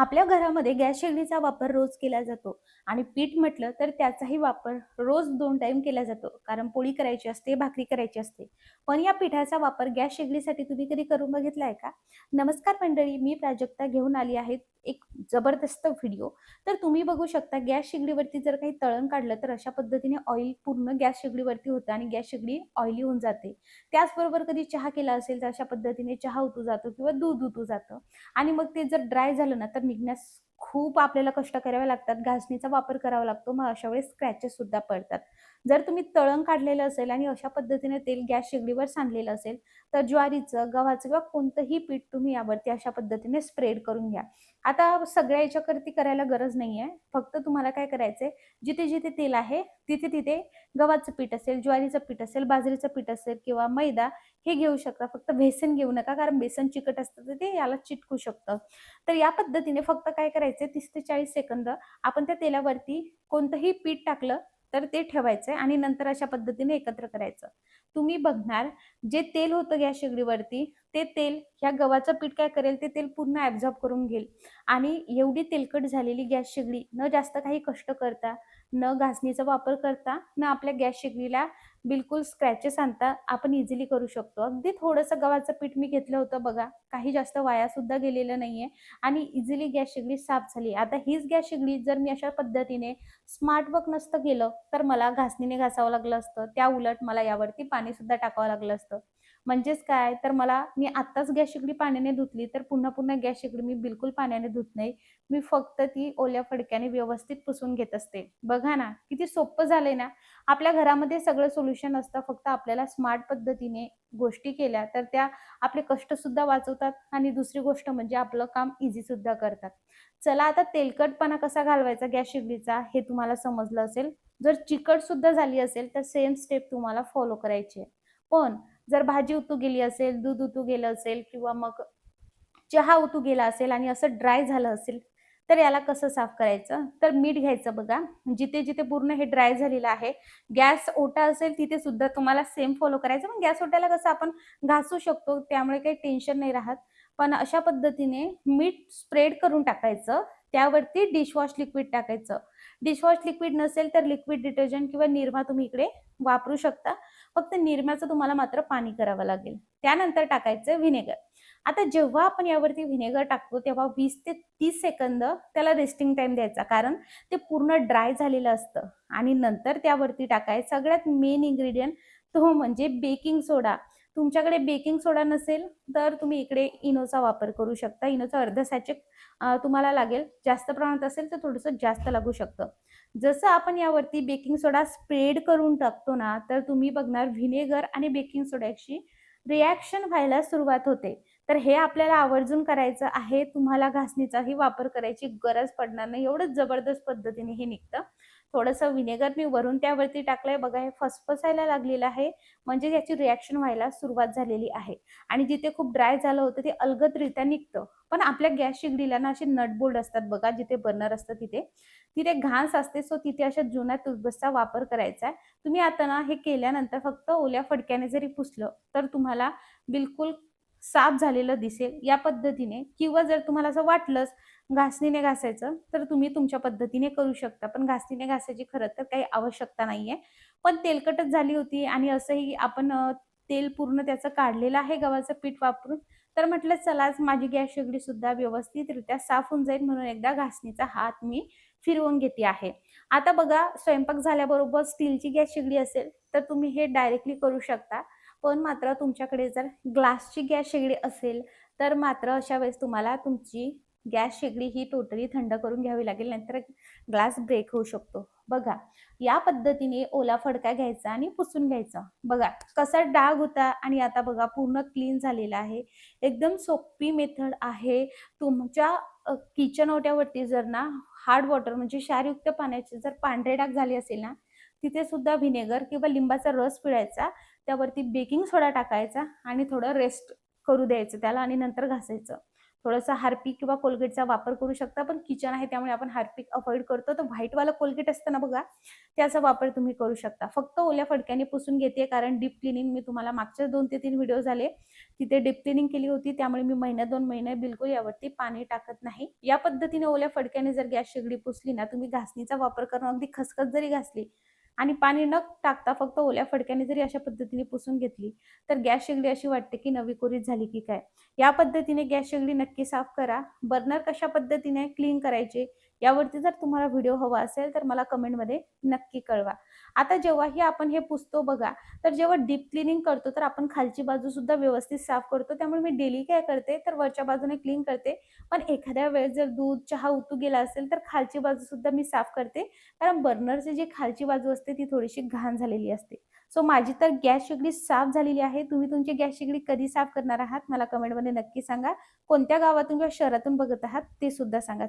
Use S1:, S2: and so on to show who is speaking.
S1: आपल्या घरामध्ये गॅस शेगडीचा वापर रोज केला जातो. आणि पीठ म्हटलं तर त्याचाही वापर रोज दोन टाइम केला जातो. कारण पोळी करायची असते भाकरी करायची असते. पण या पिठाचा वापर गॅस शेगडीसाठी तुम्ही कधी करून बघितलाय का? नमस्कार मंडळी मी प्राजक्ता घेऊन आली आहे एक जबरदस्त व्हिडिओ तर तुम्ही बघू शकता गॅस शेगडीवरती जर काही तळण काढलं तर अशा पद्धतीने ऑइल पूर्ण गॅस शेगडीवरती होतं आणि गॅस शेगडी ऑइली होऊन जाते. त्याचबरोबर कधी चहा केला असेल तर अशा पद्धतीने चहा उतू जातो किंवा दूध उतू जातं. आणि मग ते जर ड्राय झालं ना तर మీకు खूप आपल्याला कष्ट करावे लागतात. घासणीचा वापर करावा लागतो. मग अशा वेळेस स्क्रॅचेस सुद्धा पडतात. जर तुम्ही तळण काढलेलं असेल आणि अशा पद्धतीने तेल गॅस शेगडीवर सांडलेलं असेल तर ज्वारीचं गव्हाचं किंवा कोणतंही पीठ तुम्ही यावरती अशा पद्धतीने स्प्रेड करून घ्या. आता सगळ्या याच्याकरती करायला गरज नाहीये. फक्त तुम्हाला काय करायचंय? जिथे जिथे तेल आहे तिथे तिथे गव्हाचं पीठ असेल ज्वारीचं पीठ असेल बाजरीचं पीठ असेल किंवा मैदा हे घेऊ शकता. फक्त बेसन घेऊ नका कारण बेसन चिकट असतं तर ते याला चिटकू शकतं. तर या पद्धतीने फक्त काय करायचं? तीस ते चाळीस सेकंद. आपण त्या तेलावरती कोणतंही पीठ टाकलं तर ते ठेवायचंय आणि नंतर अशा पद्धतीने एकत्र करायचं. तुम्ही बघणार जे तेल होतं गॅस शेगडीवरती ते तेल ह्या गव्हाचं पीठ काय करेल ते तेल पूर्ण ऍब्झॉर्ब करून घेईल. आणि एवढी तेलकट झालेली गॅस शेगडी न जास्त काही कष्ट करता न घासणीचा वापर करता न आपल्या गॅस शेगडीला बिलकुल स्क्रॅचेस आणता आपण इझिली करू शकतो. अगदी थोडंसं गव्हाचं पीठ मी घेतलं होतं बघा. काही जास्त वाया सुद्धा गेलेलं नाहीये. आणि इझिली गॅस शेगडी साफ झाली. आता हीच गॅस शेगडी जर मी अशा पद्धतीने स्मार्ट वर्क नसतं केलं तर मला घासणीने घासावं लागलं असतं. त्या उलट मला यावरती पाणी सुद्धा टाकावं लागलं असतं. म्हणजेच काय? तर मला मी आत्ताच गॅस शेगडी पाण्याने धुतली तर पुन्हा पुन्हा गॅस शेगडी मी बिलकुल पाण्याने धुत नाही. मी फक्त ती ओल्या फडक्याने व्यवस्थित पुसून घेत असते. बघा ना किती सोपं झालंय ना? आपल्या घरामध्ये सगळं सोल्युशन असतं फक्त आपल्याला स्मार्ट पद्धतीने गोष्टी केल्या तर त्या आपले कष्ट सुद्धा वाचवतात आणि दुसरी गोष्ट म्हणजे आपलं काम इझी सुद्धा करतात. चला आता तेलकटपणा कसा घालवायचा गॅस शेगडीचा हे तुम्हाला समजलं असेल. जर चिकट सुद्धा झाली असेल तर सेम स्टेप तुम्हाला फॉलो करायची आहे. पण जर भाजी उतू गेली असेल दूध उतू गेलं असेल किंवा मग चहा उतू गेला असेल आणि असं ड्राय झालं असेल तर याला कसं साफ करायचं? तर मीठ घ्यायचं बघा. जिथे जिथे पूर्ण हे ड्राय झालेलं आहे गॅस ओटा असेल तिथे सुद्धा तुम्हाला सेम फॉलो करायचं. पण गॅस ओट्याला कसं आपण घासू शकतो त्यामुळे काही टेन्शन नाही राहत. पण अशा पद्धतीने मीठ स्प्रेड करून टाकायचं. त्यावरती डिशवॉश लिक्विड टाकायचं. डिशवॉश लिक्विड नसेल तर लिक्विड डिटर्जंट किंवा निरमा तुम्ही इकडे वापरू शकता. फक्त निरम्याचं तुम्हाला मात्र पाणी करावं लागेल. त्यानंतर टाकायचं व्हिनेगर आता जेव्हा आपण यावरती व्हिनेगर टाकतो तेव्हा वीस ते तीस सेकंद त्याला रेस्टिंग टाइम द्यायचा. कारण ते पूर्ण ड्राय झालेलं असतं. आणि नंतर त्यावरती टाकाय सगळ्यात मेन इन्ग्रेडियंट तो म्हणजे बेकिंग सोडा तुमच्याकडे बेकिंग सोडा नसेल तर तुम्ही इकडे इनोचा वापर करू शकता. इनोचा अर्ध सॅचेट तुम्हाला लागेल. जास्त प्रमाणात असेल तर थोडंसं जास्त लागू शकतं. जसं आपण यावरती बेकिंग सोडा स्प्रेड करून टाकतो ना तर तुम्ही बघणार व्हिनेगर आणि बेकिंग सोड्याची रिॲक्शन व्हायला सुरुवात होते. तर हे आपल्याला आवर्जून करायचं आहे. तुम्हाला घासणीचाही वापर करायची गरज पडणार नाही. एवढंच जबरदस्त पद्धतीने हे निघतं. थोडंसं व्हिनेगर मी वरून त्यावरती टाकलंय. बघा हे फसफसायला लागलेलं आहे. म्हणजे याची रिॲक्शन व्हायला सुरुवात झालेली आहे. आणि जिथे खूप ड्राय झालं होतं ते अलगदरित्या निघतं. पण आपल्या गॅस शिगडीला ना असे नटबोल्ड असतात बघा जिथे बर्नर असतं तिथे. तिथे घास असते सो तिथे अशा जुन्या टूथब्रशचा वापर करायचा आहे. तुम्ही आता ना हे केल्यानंतर फक्त ओल्या फडक्याने जरी पुसलं तर तुम्हाला बिलकुल साफ झालेलं दिसेल या पद्धतीने. किंवा जर तुम्हाला असं वाटलंच घासणीने घासायचं तर तुम्ही तुमच्या पद्धतीने करू शकता. पण घासणीने घासायची खरं तर काही आवश्यकता नाहीये. पण तेलकटच झाली होती आणि असंही आपण तेल पूर्ण त्याचं काढलेलं आहे गव्हाचं पीठ वापरून तर म्हटलं चलाच माझी गॅस शेगडी सुद्धा व्यवस्थितरित्या साफ होऊन जाईल म्हणून एकदा घासणीचा हात मी फिरवून घेते आहे. आता बघा स्वयंपाक झाल्याबरोबर स्टीलची गॅस शेगडी असेल तर तुम्ही हे डायरेक्टली करू शकता. पण मात्र तुमच्याकडे जर ग्लासची गॅस शेगडी असेल तर मात्र अशा वेळेस तुम्हाला तुमची गॅस शेगडी ही टोटली थंड करून घ्यावी लागेल नंतर ग्लास ब्रेक होऊ शकतो. बघा या पद्धतीने ओला फडका घ्यायचा आणि पुसून घ्यायचा. बघा कसा डाग होता आणि आता बघा पूर्ण क्लीन झालेला आहे. एकदम सोपी मेथड आहे. तुमच्या किचन ओट्यावरती जर ना हार्ड वॉटर म्हणजे क्षारयुक्त पाण्याचे जर पांढरे डाग झाले असेल ना तिथे सुद्धा व्हिनेगर किंवा लिंबाचा रस पिळायचा. त्यावरती बेकिंग सोडा टाकायचा आणि थोडं रेस्ट करू द्यायचं त्याला आणि नंतर घासायचं. थोडंसं हार्पिक किंवा कोलगेटचा वापर करू शकता पण किचन आहे त्यामुळे आपण हार्पिक अवॉइड करतो. तर व्हाईटवाला कोलगेट असतं ना बघा त्याचा वापर तुम्ही करू शकता. फक्त ओल्या फडक्याने पुसून घेते कारण डीप क्लिनिंग मी तुम्हाला मागचे दोन ते तीन व्हिडिओ झाले तिथे डीप क्लिनिंग केली होती त्यामुळे मी महिन्या दोन महिने बिलकुल यावरती पाणी टाकत नाही. या पद्धतीने ओल्या फडक्याने जर गॅस शेगडी पुसली ना तुम्ही घासणीचा वापर करून अगदी खसखस जरी घासली आणि पाणी न टाकता फक्त ओल्या फडक्याने जरी अशा पद्धतीने पुसून घेतली तर गॅस शेगडी अशी वाटते की नवी कोरीत झाली की काय? या पद्धतीने गॅस शेगडी नक्की साफ करा. बर्नर कशा पद्धतीने क्लीन करायचे? यावरती जर तुम्हाला व्हिडिओ हवा असेल तर मला कमेंटमध्ये नक्की कळवा. आता जेव्हाही आपण हे पुसतो बघा तर जेव्हा डीप क्लिनिंग करतो तर आपण खालची बाजू सुद्धा व्यवस्थित साफ करतो. त्यामुळे मी डेली काय करते तर वरच्या बाजूने क्लीन करते. पण एखाद्या वेळेस जर दूध चहा उतू गेला असेल तर खालची बाजू सुद्धा मी साफ करते. कारण बर्नरची जी खालची बाजू असते ती थोडीशी घाण झालेली असते. सो माझी तर गॅस शेगडी साफ झालेली आहे. तुम्ही तुमची गॅस शेगडी कधी साफ करणार आहात मला कमेंटमध्ये नक्की सांगा. कोणत्या गावातून किंवा शहरातून बघत आहात ते सुद्धा सांगा.